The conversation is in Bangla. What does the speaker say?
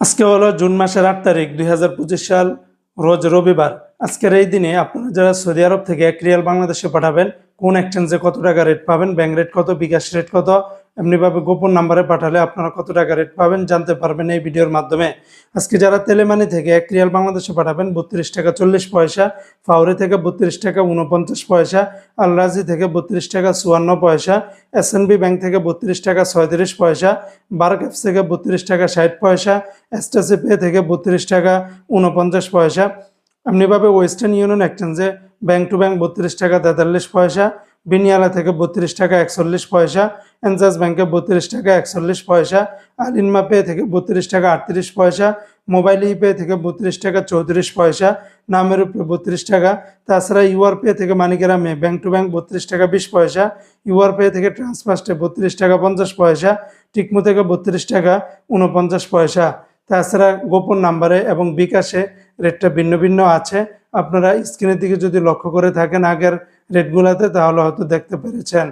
আজকে হলো জুন মাসের আট তারিখ, দুই হাজার পঁচিশ সাল, রোজ রবিবার। আজকের এই দিনে আপনারা যারা সৌদি আরব থেকে এক রিয়াল বাংলাদেশে পাঠাবেন, কোন এক্সচেঞ্জে কত টাকা রেট পাবেন ব্যাঙ্ক রেট কত, বিকাশ রেট কত এমনিভাবে গোপন নাম্বারে পাঠালে আপনারা কত টাকা রেট পাবেন জানতে পারবেন এই ভিডিওর মাধ্যমে। আজকে যারা তেলেমানি থেকে এক রিয়াল বাংলাদেশে পাঠাবেন, বত্রিশ টাকা চল্লিশ পয়সা, ফাউরি থেকে বত্রিশ টাকা উনপঞ্চাশ পয়সা, আলরাজি থেকে বত্রিশ টাকা চুয়ান্ন পয়সা, এস ব্যাংক থেকে বত্রিশ টাকা ছয়ত্রিশ পয়সা বার্ক অ্যাপস থেকে বত্রিশ টাকা ষাট পয়সা এসটাসি পে থেকে বত্রিশ টাকা উনপঞ্চাশ পয়সা। এমনিভাবে ওয়েস্টার্ন ইউনিয়ন এক্সচেঞ্জে ব্যাংক টু ব্যাংক বত্রিশ টাকা তেতাল্লিশ পয়সা বিনিয়ালা থেকে বত্রিশ টাকা একচল্লিশ পয়সা এনজাস ব্যাংকে বত্রিশ টাকা একচল্লিশ পয়সা, আলিনমা পে থেকে বত্রিশ টাকা আটত্রিশ পয়সা, মোবাইল ই পে থেকে বত্রিশ টাকা চৌত্রিশ পয়সা, নামের উপরে বত্রিশ টাকা, তাছাড়া ইউআর পে থেকে মানিকেরামে ব্যাংক টু ব্যাংক বত্রিশ টাকা বিশ পয়সা, ইউআর পে থেকে ট্রান্সফার্স্টে বত্রিশ টাকা পঞ্চাশ পয়সা, টিকমো থেকে বত্রিশ টাকা উনপঞ্চাশ পয়সা। তাছাড়া গোপন নাম্বারে এবং বিকাশে রেটটা ভিন্ন ভিন্ন আছে। আপনারা স্ক্রিনের দিকে যদি লক্ষ্য করে থাকেন, আগের রেটগুলোতে, তাহলে হয়তো দেখতে পেরেছেন।